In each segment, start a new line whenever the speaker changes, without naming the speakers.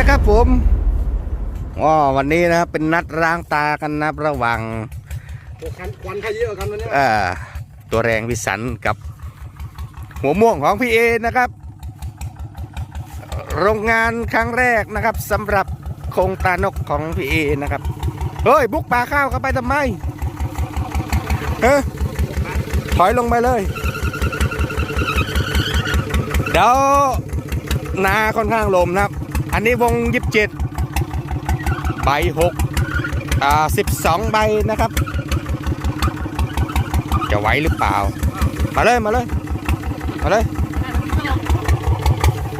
นะครับผมอ๋อวันนี้นะครับเป็นนัดล้างตากันนะครับระหว่าง
ควันควันใครเยอะกันวันนี้
เอ่อตัวแรงวิสันกับ หัวม่วงของพี่เอนะครับ โรงงานครั้งแรกนะครับสำหรับโครงตานกของพี่เอนะครับเฮ้ยบุกป่าข้าวเข้าไปทำไมเฮ้ยถอยลงไปเลยเดี๋ยวนาค่อนข้างลมนะครับ อันนี้วงยิบเจ็ดใบหกอ่าสิบสองใบนะครับ จะไหวหรือเปล่า มาเลยมาเลย มาเลย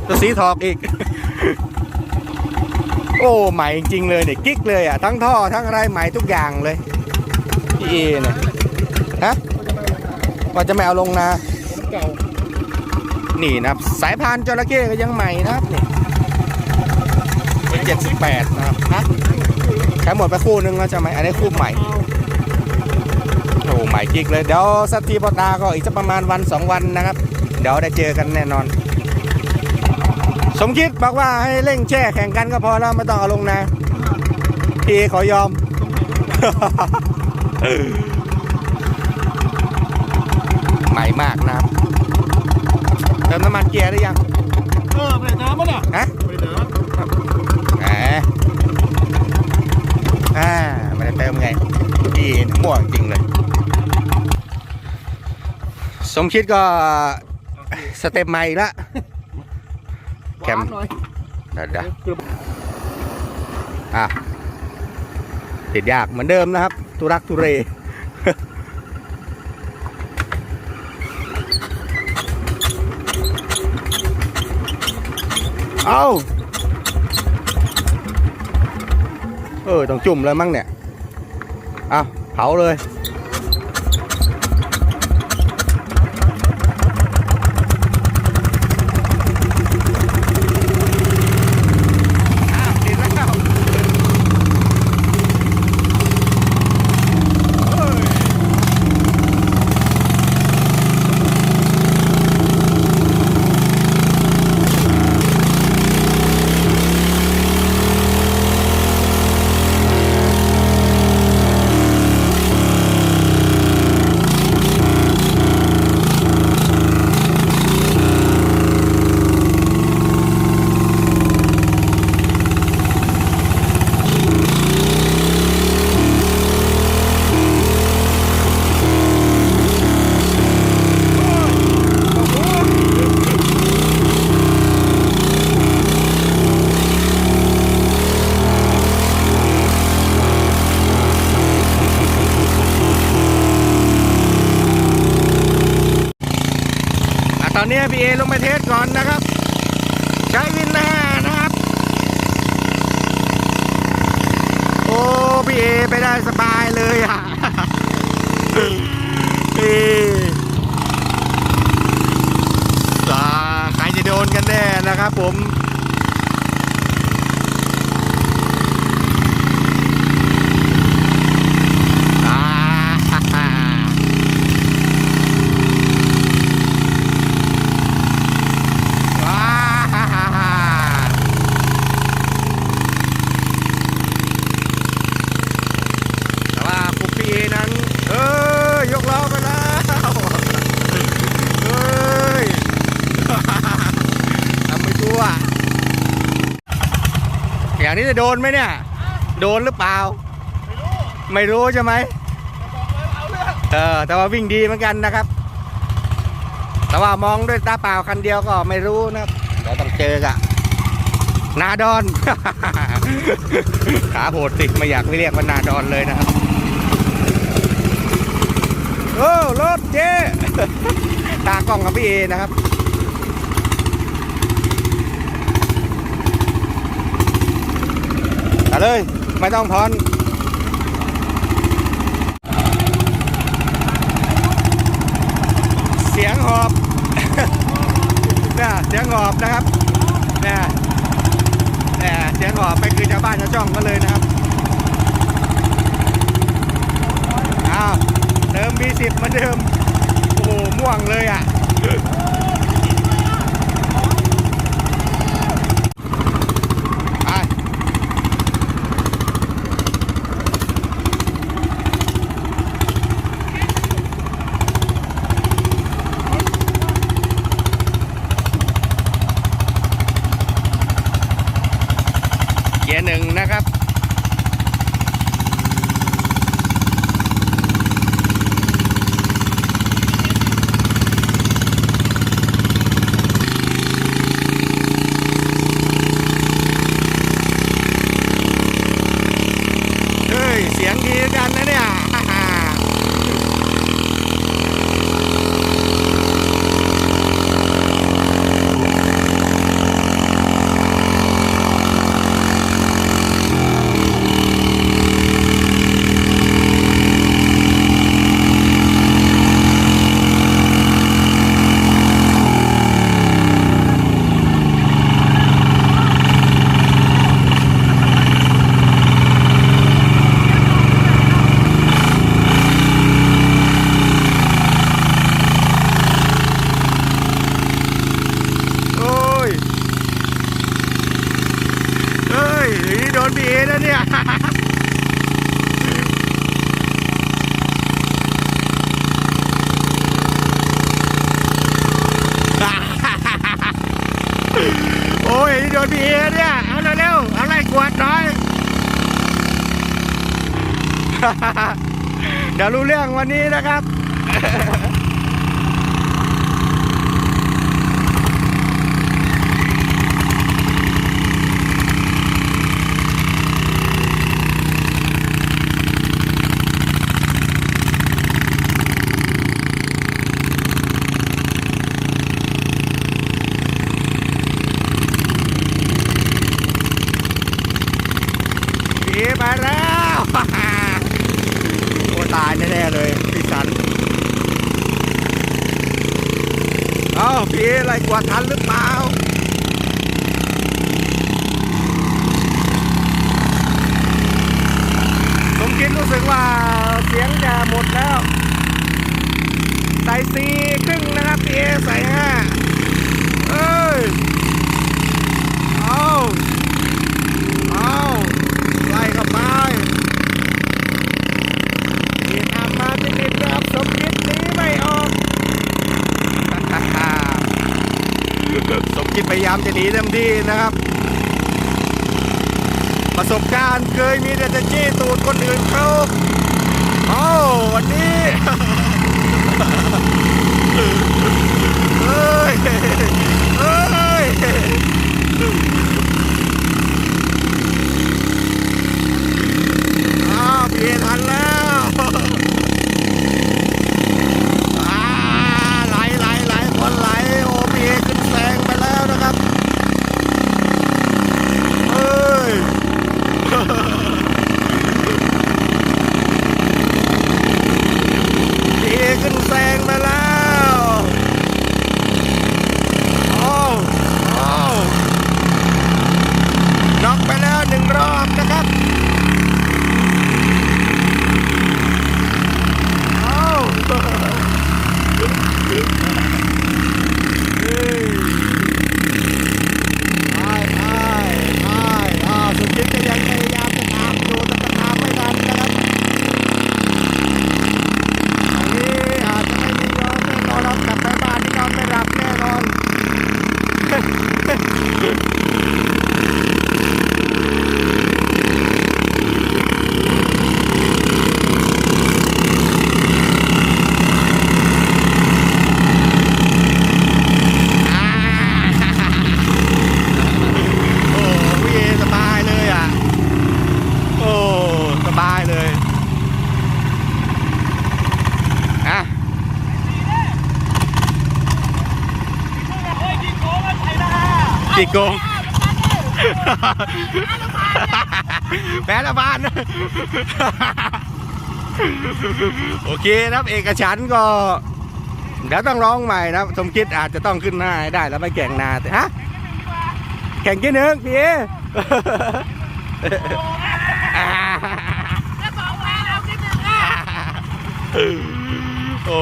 ตัวสีทอกอีก โอ้ใหม่จริงเลยเนี่ยกิ๊กเลยอะ ทั้งท่อทั้งอะไรใหม่ทุกอย่างเลยพี่เอเนี่ยฮะว่าจะไม่เอาลงนานี่นะครับ สายพานจระเข้ก็ยังใหม่นะครับนี่ เป็นเจ็ดสิบแปดนะครับฮะใช้หมดไปคู่นึงแล้วใช่ไหมอันนี้คู่ใหม่โอ้ใหม่กิ๊กเลย เดี๋ยวสักทีพอตาก็อีกสักประมาณวันสองวันนะครับ เดี๋ยวได้เจอกันแน่นอน สมคิดบอกว่าให้เร่งแช่แข่งกันก็พอแล้วไม่ต้องเอาลงนะพี่ขอยอมใหม่มากนะครับเติมน้ำมันเกียร์หรือยัง
เออไปน้ำมั้งน่ะ
ฮะ
ไปน้
แหมอ่าไม่ได้เติมไงพี่ม่วงจริงเลย ส มคิดก็สเต็ปใหม่อีกละำแคม
หวานหน่อย
เดี๋ยวเดี๋ยว
เกือบ
อะติดยากเหมือนเดิมนะครับทุรักทุเรเอาเออ ต้องจุ่มเลยมั้งเนี่ยอะเผาเลย ตอนนี้พี่เอลงไปเทสก่อนนะครับ ใช้วินหน้านะครับ โอ้พี่เอไปได้สบายเลยอะพี่สาใครจะโดนกันแน่นะครับผม อ่าฮ่าฮ่าว้าฮ่าฮ่าฮ่าแต่ว่าคุปปี้นั้น เอ้ย ยกล้อไปแล้วเฮ้ย ทำไม่ทั่ว อย่างนี้จะโดนไหมเนี่ย โดนหรือเปล่า ไม่รู้ใช่ไหมเออแต่ว่าวิ่งดีเหมือนกันนะครับ แต่ว่ามองด้วยตาเปล่าคันเดียวก็ไม่รู้นะครับเดี๋ยวต้องเจอกะนาดอน ขาโหดสิไม่อยากเรียกว่านาดอนเลยนะครับโอ้รถเจ๊ตากล้องกับพี่เอนะครับ ไป เลย ไม่ต้องพรเสียงหอบเนี่ยเสียงหอบนะครับเนี่ยเนี่ยเสียงหอบไปคือชาวบ้านชาวช่องก็เลยนะครับอ้าวเติม B10 เหมือนเดิมโอ้โหม่วงเลยอะ กวดน้อย เดี๋ยวรู้เรื่องวันนี้นะครับ พี่อะไรกว่าทันหรือเปล่าผมคิดรู้สึกว่าเสียงจะหมดแล้ว ใส่สีครึ่งนะครับพี่เอใส่ห้าเอ้ยเอาเอาไล่เข้าไปนี่ทำมาติดๆนะครับสมคิดหนีไม่ออก สมคิดพยามจะหนีเต็มที่นะครับ ประสบการณ์เคยมีแต่จะจี้ตูดคนอื่นเขาโอ้วันนี้ เฮ้ย เฮ้ย อ้าวพี่ทันแล้วอ่าไหลไหลไหลคนไหลโอ้พี่ขึ้นแซงไปแล้วนะครับเอ้ย พี่ขึ้นแซงไปแล้วโอ้โอ้น็อกไปแล้วหนึ่งรอบนะครับ เอาไอ้ไอ้ไอ้อ้าวสุดทิศก็ยังพยายามจะตามอยู่แต่ก็ตามไม่ทันนะครับอันนี้อาจจะไม่มียอมแน่นอนครับกลับไปบ้านที่นอนไม่หลับแน่นอน โอ้พี่เอสบายเลยอะ โอ้ สบายเลย อะ กี่โกงแพ้ละบาน โอเคนะครับเอกฉันท์ก็ เดี๋ยวต้องร้องใหม่นะครับสมคิดอาจจะต้องขึ้นหน้าให้ได้แล้วไปแข่งนาแต่ฮะแข่งกี่หนึ่งพี่เอโอ้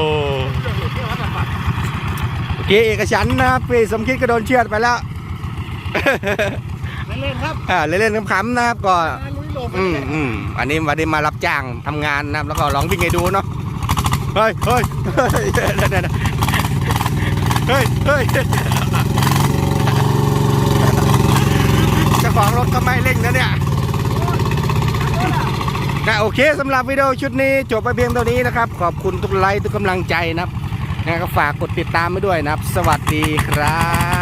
โอเคเอกฉันท์นะครับพี่สมคิดก็โดนเชือดไปแล้ว
เล่นๆครับ
อ่าเล่นๆขำๆนะครับก็
มาลุยโลก
อืมอืมอันนี้วันนี้มารับจ้างทำงานนะครับ แล้วก็ลองวิ่งให้ดูเนาะเฮ้ยเฮ้ยเฮ้ยเดี๋ยวเดี๋ยวเดี๋ยวเฮ้ยเฮ้ยเจ้าของรถก็ไม่เร่งนะเนี่ยนะโอเคสำหรับวิดีโอชุดนี้จบไปเพียงเท่านี้นะครับ ขอบคุณทุกไลค์ทุกกำลังใจนะครับยังไงก็ฝากกดติดตามไปด้วยนะครับ สวัสดีครับ